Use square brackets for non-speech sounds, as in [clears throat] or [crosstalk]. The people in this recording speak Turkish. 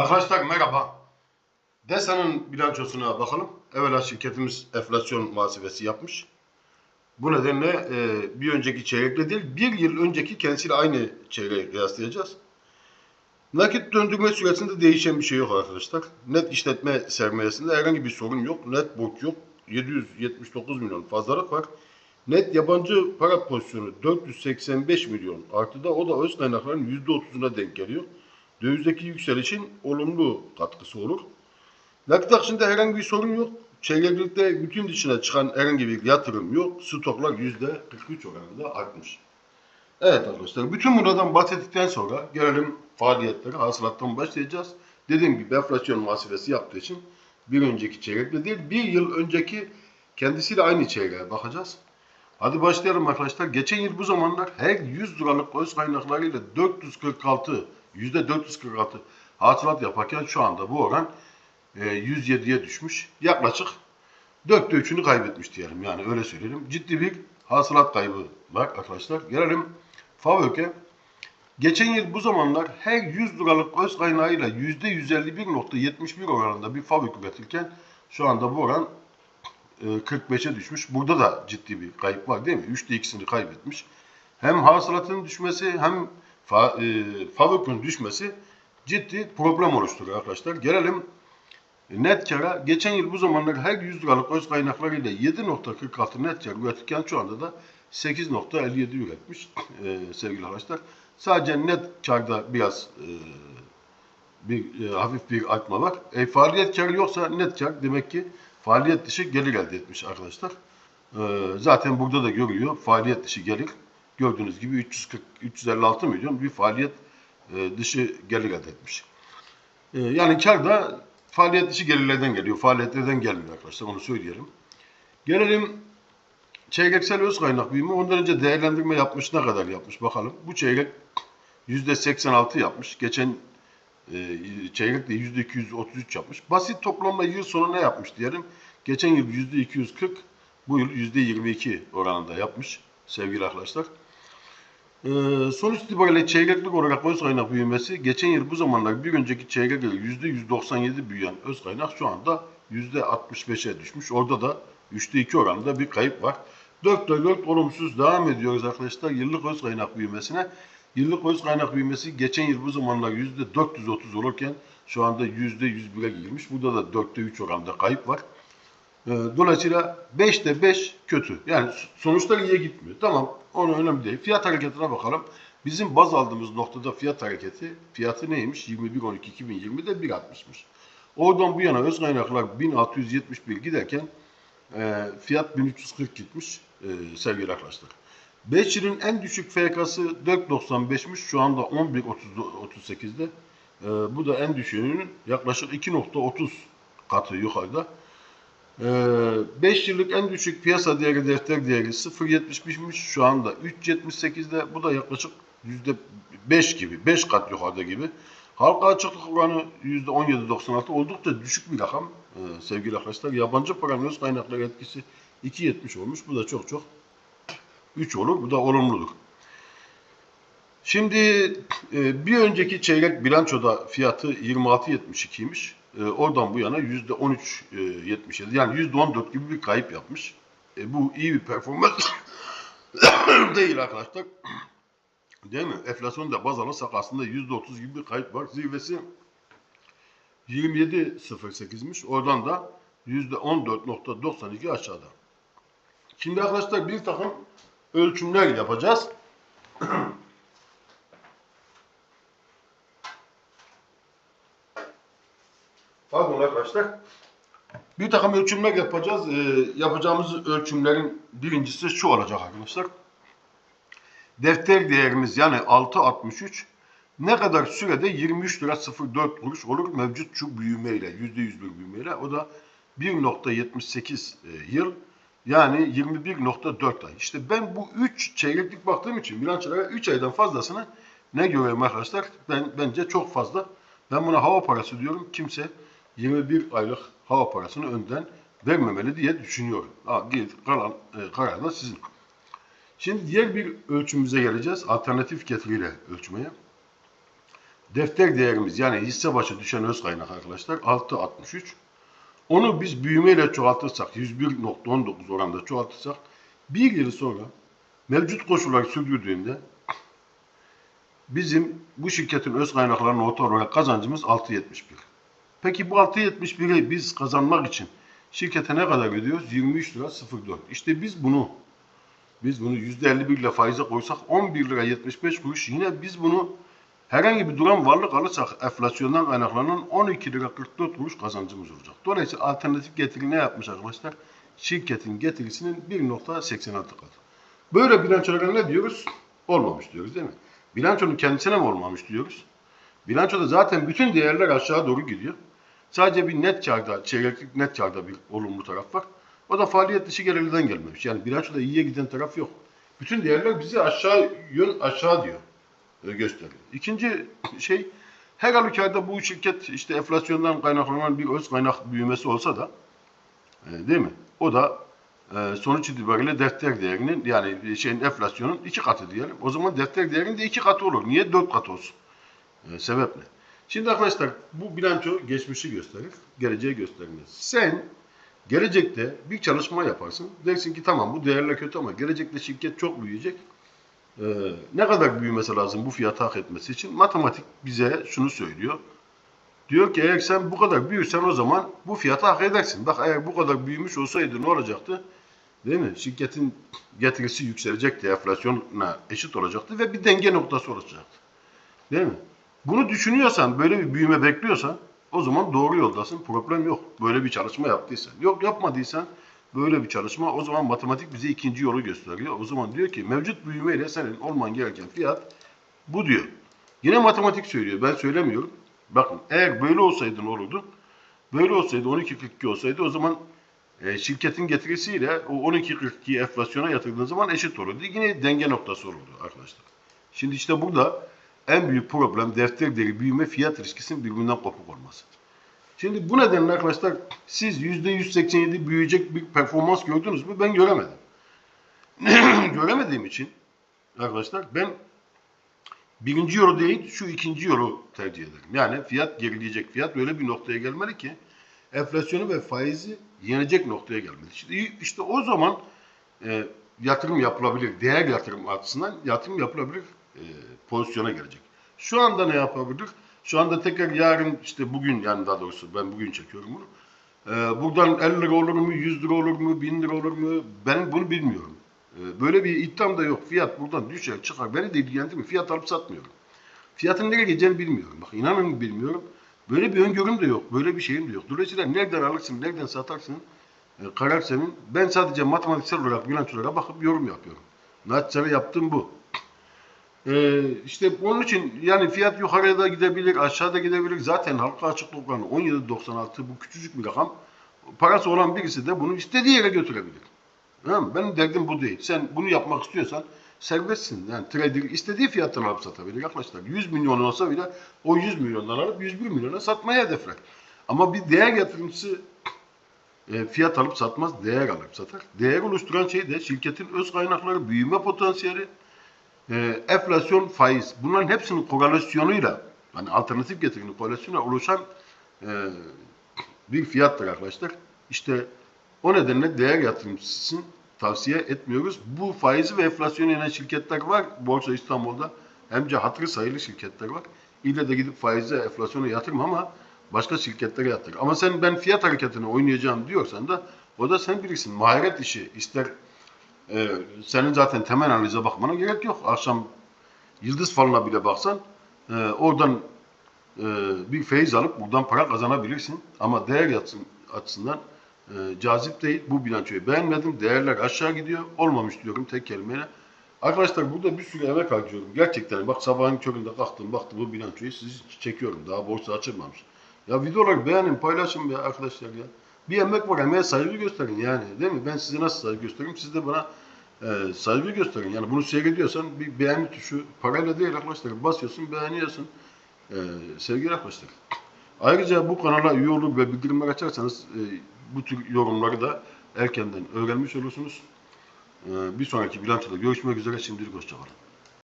Arkadaşlar merhaba. DESA'nın bilançosuna bakalım. Evvela şirketimiz enflasyon muhasebesi yapmış. Bu nedenle e, bir önceki çeyrekle değil, bir yıl önceki kendisiyle aynı çeyreği kıyaslayacağız. Nakit döndürme süresinde değişen bir şey yok arkadaşlar. Net işletme sermayesinde herhangi bir sorun yok. Net borç yok. 779 milyon fazlalık var. Net yabancı para pozisyonu 485 milyon artıda o da öz kaynakların %30'una denk geliyor. Dövizdeki yükselişin olumlu katkısı olur. Nakit akışında herhangi bir sorun yok. Çeyreklikte bütün dışına çıkan herhangi bir yatırım yok. Stoklar %43 oranında artmış. Evet arkadaşlar bütün buradan bahsettikten sonra gelelim faaliyetlere hasılattan başlayacağız. Dediğim gibi enflasyon muhasebesi yaptığı için bir önceki çeyrekle değil bir yıl önceki kendisiyle aynı çeyreğe bakacağız. Hadi başlayalım arkadaşlar. Geçen yıl bu zamanlar her 100 liralık öz kaynaklarıyla 446 %446 hasılat yaparken şu anda bu oran e, 107'ye düşmüş. Yaklaşık dörtte üçünü kaybetmiş diyelim. Yani öyle söyleyelim. Ciddi bir hasılat kaybı var arkadaşlar. Gelelim FAVÖK'e. Geçen yıl bu zamanlar her 100 liralık öz kaynağıyla %151.71 oranında bir FAVÖK üretirken şu anda bu oran e, 45'e düşmüş. Burada da ciddi bir kayıp var değil mi? Üçte ikisini kaybetmiş. Hem hasılatın düşmesi hem fa, e, FAVÖK'ün düşmesi ciddi problem oluşturuyor arkadaşlar. Gelelim net kara. Geçen yıl bu zamanlar her 100 liralık öz kaynaklarıyla 7.46 net kar üretirken şu anda da 8.57 üretmiş e, sevgili arkadaşlar. Sadece net karda biraz e, bir e, hafif bir artma var. E, faaliyet karı yoksa net kar demek ki faaliyet dışı gelir elde etmiş arkadaşlar. E, zaten burada da görülüyor faaliyet dışı gelir. Gördüğünüz gibi 340 356 milyon bir faaliyet e, dışı gelir elde etmiş. E, yani kar da faaliyet dışı gelirlerden geliyor. Faaliyetlerden gelmiyor arkadaşlar onu söyleyelim. Gelelim çeyreksel öz kaynak büyüme. Ondan önce değerlendirme yapmış ne kadar yapmış bakalım. Bu çeyrek %86 yapmış. Geçen e, çeyrekte %233 yapmış. Basit toplamla yıl sonu ne yapmış diyelim. Geçen yıl %240, bu yıl %22 oranında yapmış sevgili arkadaşlar. Ee, sonuç itibariyle çeyreklik olarak öz kaynak büyümesi geçen yıl bu zamanlar bir önceki çeyreğe göre %197 büyüyen öz kaynak şu anda %65'e düşmüş. Orada da 3'te 2 oranında bir kayıp var. 4'te 4 olumsuz devam ediyoruz arkadaşlar yıllık öz kaynak büyümesine. Yıllık öz kaynak büyümesi geçen yıl bu zamanlar %430 olurken şu anda %101'e girmiş. Burada da 4'te 3 oranında kayıp var. Ee, Dolayısıyla 5'te 5 kötü. Yani sonuçlar iyiye gitmiyor. Tamam onu önemli değil. Fiyat hareketine bakalım. Bizim baz aldığımız noktada fiyat hareketi fiyatı neymiş? 21.12.2020'de 1.60'mış. Oradan bu yana öz kaynaklar 1671 giderken e, fiyat 1340 gitmiş e, sevgili arkadaşlar. 5 yılın en düşük FK'sı 4.95'miş. Şu anda 11.38'de. E, bu da en düşüğünün yaklaşık 2.30 katı yukarıda. 5 yıllık en düşük piyasa değeri defter değeri 0.75'miş şu anda 3.78'de bu da yaklaşık %5 gibi 5 kat yukarıda gibi. Halka açıklık oranı %17.96 oldukça düşük bir rakam ee, sevgili arkadaşlar. Yabancı paranın öz kaynakları etkisi 2.70 olmuş. Bu da çok çok 3 olur. Bu da olumludur. Şimdi e, bir önceki çeyrek bilançoda fiyatı 26.72'ymiş. E, oradan bu yana %13.77 yani %14 gibi bir kayıp yapmış. E, bu iyi bir performans [coughs] değil arkadaşlar. Değil mi? Enflasyon da baz alırsak aslında %30 gibi bir kayıp var. Zirvesi 27.08'miş. Oradan da %14.92 aşağıda. Şimdi arkadaşlar bir takım ölçümler yapacağız. [coughs] arkadaşlar. Bir takım ölçümler yapacağız. Ee, yapacağımız ölçümlerin birincisi şu olacak arkadaşlar. Defter değerimiz yani 6.63 ne kadar sürede 23 lira 04 kuruş olur mevcut şu büyümeyle %100 bir büyümeyle o da 1.78 e, yıl yani 21.4 ay. İşte ben bu 3 çeyreklik baktığım için bilançolara 3 aydan fazlasını ne görüyorum arkadaşlar? Ben bence çok fazla. Ben buna hava parası diyorum. Kimse 21 aylık hava parasını önden vermemeli diye düşünüyorum. Ha, kalan e, karar da sizin. Şimdi diğer bir ölçümüze geleceğiz. Alternatif getiriyle ölçmeye. defter değerimiz yani hisse başı düşen öz kaynak arkadaşlar 6.63. Onu biz büyümeyle çoğaltırsak 101.19 oranda çoğaltırsak bir yıl sonra mevcut koşullar sürdürdüğünde bizim bu şirketin öz kaynaklarının orta olarak kazancımız 6.71. Peki bu 6.71'i biz kazanmak için şirkete ne kadar ödüyoruz? 23 lira 04. İşte biz bunu biz bunu %51 ile faize koysak 11 lira 75 kuruş yine biz bunu herhangi bir duran varlık alırsak enflasyondan kaynaklanan 12 lira 44 kuruş kazancımız olacak. Dolayısıyla alternatif getiri ne yapmış arkadaşlar? Şirketin getirisinin 1.86 katı. Böyle bilançolara ne diyoruz? Olmamış diyoruz değil mi? Bilançonun kendisine mi olmamış diyoruz? Bilançoda zaten bütün değerler aşağı doğru gidiyor. Sadece bir net karda, çeyreklik net karda bir olumlu taraf var. O da faaliyet dışı gelirden gelmemiş. Yani bilançoda iyiye giden taraf yok. Bütün değerler bizi aşağı yön aşağı diyor e, gösteriyor. İkinci şey her halükarda bu şirket işte enflasyondan kaynaklanan bir öz kaynak büyümesi olsa da e, değil mi? O da e, sonuç itibariyle defter değerinin yani şeyin enflasyonun iki katı diyelim. O zaman defter değerinin de iki katı olur. Niye dört katı olsun? E, sebep ne? Şimdi arkadaşlar bu bilanço geçmişi gösterir, geleceği göstermez. Sen gelecekte bir çalışma yaparsın. Dersin ki tamam bu değerler kötü ama gelecekte şirket çok büyüyecek. Ee, ne kadar büyümesi lazım bu fiyatı hak etmesi için? Matematik bize şunu söylüyor. Diyor ki eğer sen bu kadar büyürsen o zaman bu fiyatı hak edersin. Bak eğer bu kadar büyümüş olsaydı ne olacaktı? Değil mi? Şirketin getirisi yükselecekti, enflasyona eşit olacaktı ve bir denge noktası olacaktı. Değil mi? Bunu düşünüyorsan, böyle bir büyüme bekliyorsan o zaman doğru yoldasın. Problem yok. Böyle bir çalışma yaptıysan. Yok yapmadıysan böyle bir çalışma o zaman matematik bize ikinci yolu gösteriyor. O zaman diyor ki mevcut büyümeyle senin olman gereken fiyat bu diyor. Yine matematik söylüyor. Ben söylemiyorum. Bakın eğer böyle olsaydı ne olurdu? Böyle olsaydı 12.42 olsaydı o zaman e, şirketin getirisiyle o 12.42 enflasyona yatırdığın zaman eşit olurdu. Yine denge noktası olurdu arkadaşlar. Şimdi işte burada en büyük problem defter değeri büyüme fiyat ilişkisinin birbirinden kopuk olması. Şimdi bu nedenle arkadaşlar siz %187 büyüyecek bir performans gördünüz mü? Ben göremedim. [clears throat] Göremediğim için arkadaşlar ben birinci yolu değil şu ikinci yolu tercih ederim. Yani fiyat gerileyecek. Fiyat böyle bir noktaya gelmeli ki enflasyonu ve faizi yenecek noktaya gelmeli. İşte, işte o zaman e, yatırım yapılabilir. Değer yatırım açısından yatırım yapılabilir e, pozisyona gelecek. Şu anda ne yapabilir? Şu anda tekrar yarın işte bugün yani daha doğrusu ben bugün çekiyorum bunu. Ee, buradan 50 lira olur mu, 100 lira olur mu, 1000 lira olur mu? Ben bunu bilmiyorum. Ee, böyle bir iddiam da yok. Fiyat buradan düşer çıkar. Beni de ilgilendirmiyor. Fiyat alıp satmıyorum. Fiyatın nereye gideceğini bilmiyorum. Bak inanın bilmiyorum. Böyle bir öngörüm de yok. Böyle bir şeyim de yok. Dolayısıyla nereden alırsın, nereden satarsın e, karar senin. Ben sadece matematiksel olarak bilançolara bakıp yorum yapıyorum. Naçizane yaptığım bu. Ee, işte onun için yani fiyat yukarıya da gidebilir, aşağıda gidebilir. Zaten halka açık oranı 17.96 bu küçücük bir rakam. Parası olan birisi de bunu istediği yere götürebilir. Tamam? Benim derdim bu değil. Sen bunu yapmak istiyorsan serbestsin. Yani trader istediği fiyattan alıp satabilir arkadaşlar. 100 milyon olsa bile o 100 milyondan alıp 101 milyona satmaya hedefler. Ama bir değer yatırımcısı e, fiyat alıp satmaz, değer alıp satar. Değer oluşturan şey de şirketin öz kaynakları, büyüme potansiyeli, e, enflasyon, faiz bunların hepsinin korelasyonuyla yani alternatif getirinin korelasyonuyla oluşan e, bir fiyattır arkadaşlar. İşte o nedenle değer yatırımcısını tavsiye etmiyoruz. Bu faizi ve enflasyonu yenen şirketler var Borsa İstanbul'da. Hemce hatırı sayılı şirketler var. İlle de gidip faize, enflasyona yatırma ama başka şirketlere yatır. Ama sen ben fiyat hareketine oynayacağım diyorsan da o da sen bilirsin. Maharet işi ister ee, senin zaten temel analize bakmana gerek yok. Akşam yıldız falına bile baksan e, oradan e, bir feyiz alıp buradan para kazanabilirsin. Ama değer yatırım açısından e, cazip değil. Bu bilançoyu beğenmedim. Değerler aşağı gidiyor. Olmamış diyorum tek kelimeyle. Arkadaşlar burada bir sürü emek harcıyorum. Gerçekten bak sabahın köründe kalktım baktım bu bilançoyu sizi çekiyorum. Daha borsa açılmamış. Ya videoları beğenin paylaşın be arkadaşlar ya. Bir emek var emeğe saygı gösterin yani değil mi? Ben size nasıl saygı göstereyim siz de bana e, saygı gösterin. Yani bunu seyrediyorsan bir beğeni tuşu parayla değil arkadaşlar basıyorsun beğeniyorsun e, sevgili arkadaşlar. Ayrıca bu kanala üye olur ve bildirimler açarsanız e, bu tür yorumları da erkenden öğrenmiş olursunuz. E, bir sonraki bilançoda görüşmek üzere şimdilik hoşçakalın.